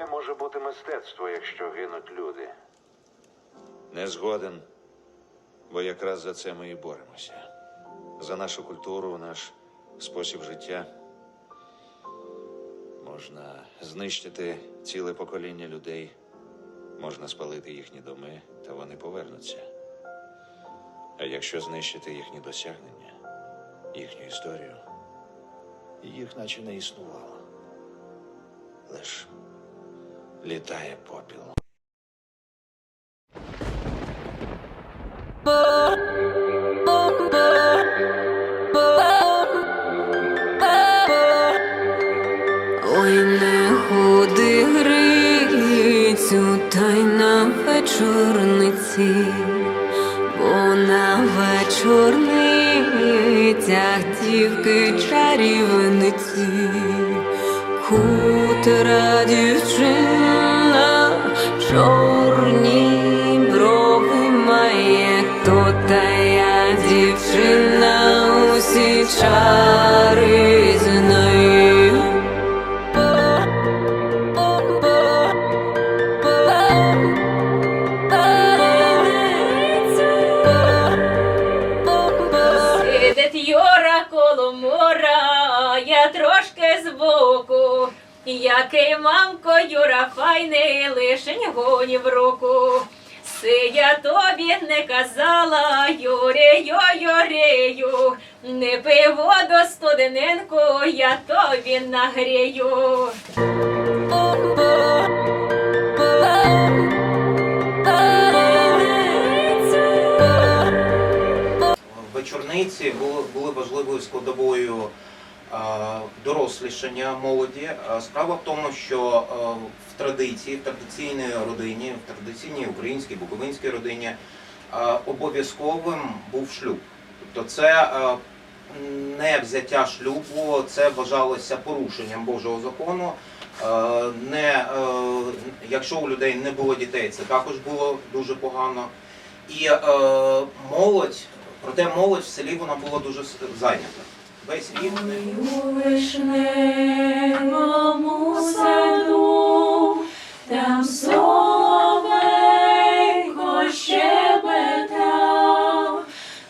Яке може бути мистецтво, якщо гинуть люди? Не згоден, бо якраз за це ми і боремося. За нашу культуру, наш спосіб життя. Можна знищити ціле покоління людей, можна спалити їхні доми, та вони повернуться. А якщо знищити їхні досягнення, їхню історію, їх наче не існувало. Лиш літає попіл. Ой, не ходи грицю, та й на вечорниці, бо на вечорницях тільки чарівниці, хутра дівчина, дівчина, усі чари знає. Сидить Йора коло мора, я трошки збоку. Який мамко Юра файний, лишень гоні в руку. Си я тобі не казала, Юрею, Юрею, не пий воду студенинку, я тобі нагрію. вечорниці були, були важливою складовою дорослішання молоді. Справа в тому, що в традиції, в традиційній родині, в традиційній українській буковинській родині обов'язковим був шлюб. Тобто це не взяття шлюбу, це вважалося порушенням Божого закону. Не, якщо у людей не було дітей, це також було дуже погано. І молодь, проте молодь в селі вона була дуже зайнята. Рік У вишневому саду, там соловейко щебетав,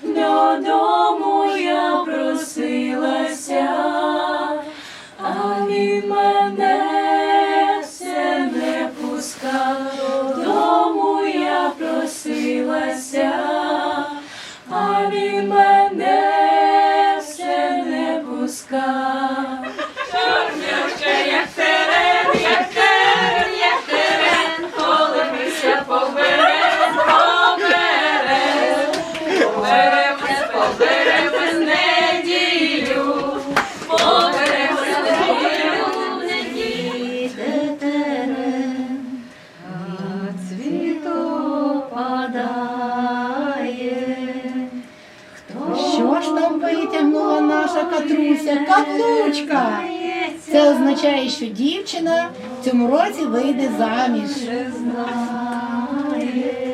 додому я просилася, а він мене все не пускав, я просилася, а він мене поберем, поберем неділю, поберем неділю, неділю, терен, а цвіто падає. Що ж там витягнула наша Катруся? Каблучка! Це означає, що дівчина в цьому році вийде заміж. знає.